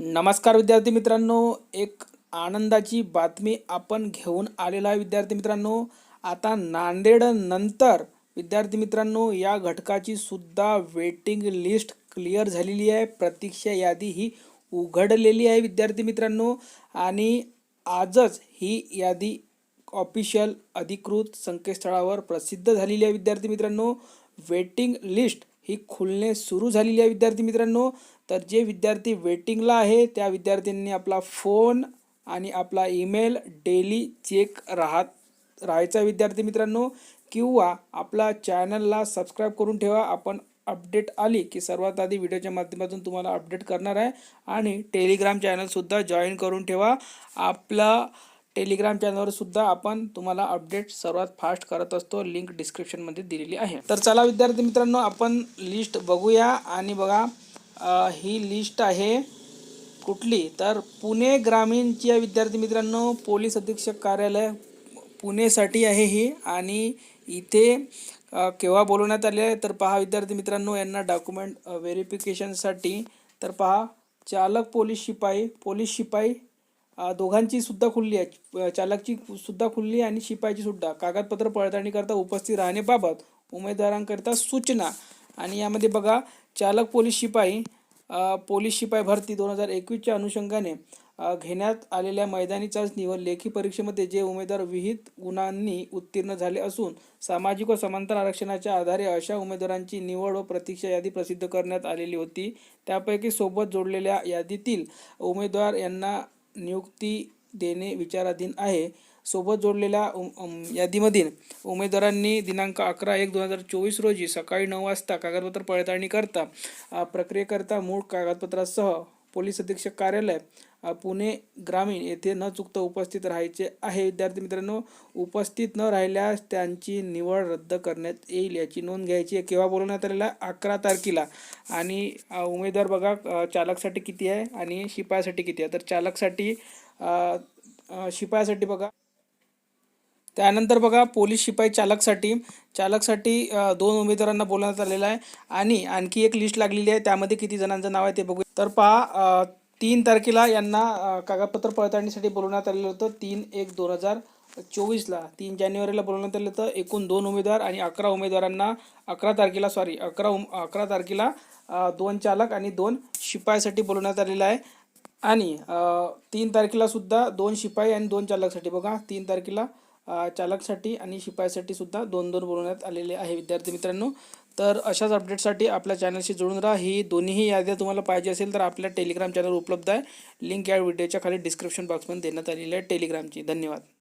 नमस्कार विद्यार्थी मित्रांनो एक आनंदाची बातमी आपण घेऊन आलेलो आहे विद्यार्थी मित्रांनो. आता नांदेड नंतर विद्यार्थी मित्रांनो या घटकाची सुद्धा वेटिंग लिस्ट क्लिअर झालेली आहे. प्रतीक्षा यादी ही उघडलेली आहे विद्यार्थी मित्रांनो. आणि आजच ही यादी ऑफिशियल अधिकृत संकेतस्थळावर प्रसिद्ध झालेली आहे विद्यार्थी मित्रांनो. वेटिंग लिस्ट ही खुलणे सुरू झालेली आहे विद्यार्थी मित्रांनो. तर जे विद्यार्थी वेटिंगला आहे त्या विद्यार्थ्यांनी आपला फोन आणि आपला ईमेल डेली चेक राहत राहायचा विद्यार्थी मित्रांनो. किंवा आपला चॅनलला सबस्क्राईब करून ठेवा. आपण अपडेट आली की सर्वात आधी व्हिडिओच्या माध्यमातून तुम्हाला अपडेट करणार आहे. आणि टेलिग्राम चॅनलसुद्धा जॉईन करून ठेवा. आपला टेलिग्राम चॅनलवर सुद्धा आपण तुम्हाला अपडेट सर्वात फास्ट करत असतो. लिंक डिस्क्रिप्शनमध्ये दिलेली आहे. तर चला विद्यार्थी मित्रांनो आपण लिस्ट बघूया आणि बघा ही लिस्ट आहे कुठली? तर पुणे ग्रामीणची विद्यार्थी मित्रांनो पोलीस अधीक्षक कार्यालय पुणेसाठी आहे ही आणि इथे केव्हा बोलवण्यात आले तर पहा विद्यार्थी मित्रांनो यांना डॉक्युमेंट व्हेरिफिकेशनसाठी तर पहा चालक पोलीस शिपाई पोलीस शिपाई दोघांची सुद्धा खुल्ली आहे. चालकची सुद्धा खुल्ली आणि शिपाईची सुद्धा. कागदपत्र पडताळणीकरता उपस्थित राहण्याबाबत उमेदवारांकरिता सूचना. आणि यामध्ये बघा चालक पोलीस शिपाई पोलीस शिपाई भरती दोन हजार एकवीसच्या अनुषंगाने घेण्यात आलेल्या मैदानी चाचणी व लेखी परीक्षेमध्ये जे उमेदवार विहित गुणांनी उत्तीर्ण झाले असून सामाजिक व समांतर आरक्षणाच्या आधारे अशा उमेदवारांची निवड व प्रतीक्षा यादी प्रसिद्ध करण्यात आलेली होती. त्यापैकी सोबत जोडलेल्या यादीतील उमेदवार यांना नियुक्ती देणे विचाराधीन आहे. सोबत जोडलेल्या उम- यादीमधील उमेदवारांनी दिनांक अकरा एक दोन हजार चोवीस रोजी सकाळी नऊ वाजता कागदपत्र पडताळणी करता प्रक्रियेकरता मूळ कागदपत्रासह पोलीस अधीक्षक कार्यालय पुणे ग्रामीण येथे न चुकता उपस्थित राहायचे आहे. विद्यार्थी मित्रांनो उपस्थित न राहिल्यास त्यांची निवड रद्द करण्यात येईल याची नोंद घ्यायची आहे. केव्हा बोलवण्यात आलेला? अकरा तारखेला. आणि उमेदवार बघा चालकसाठी किती आहे आणि शिपायासाठी किती आहे? तर चालकसाठी शिपायासाठी बघा. त्यानंतर बघा पोलीस शिपाई चालकसाठी चालकसाठी दोन उमेदवारांना बोलवण्यात आलेलं आहे. आणि आणखी एक लिस्ट लागलेली आहे. त्यामध्ये किती जणांचं नाव आहे ते बघू तर पहा तीन तारखेला यांना कागदपत्र पडताळणीसाठी बोलवण्यात आलेलं होतं. तीन एक दोन हजार चोवीसला. तीन जानेवारीला बोलवण्यात आलं होतं. एकूण दोन उमेदवार आणि अकरा उमेदवारांना अकरा तारखेला सॉरी अकरा उम अकरा तारखेला दोन चालक आणि दोन शिपायासाठी बोलवण्यात आलेलं आहे. आणि तीन तारखेला सुद्धा दोन शिपाई आणि दोन चालकसाठी. बघा तीन तारखेला चालकसाठी आणि शिपायासाठी सुद्धा दोन दोन बोलवण्यात आलेले आहे विद्यार्थी मित्रांनो. तर अशाच अपडेटसाठी आपल्या चॅनलशी जोडून राहा. ही दोन्हीही याद्या तुम्हाला पाहिजे असेल तर आपल्या टेलिग्राम चॅनल उपलब्ध आहे. लिंक या व्हिडिओच्या खाली डिस्क्रिप्शन बॉक्समध्ये देण्यात आलेली आहे टेलिग्रामची धन्यवाद.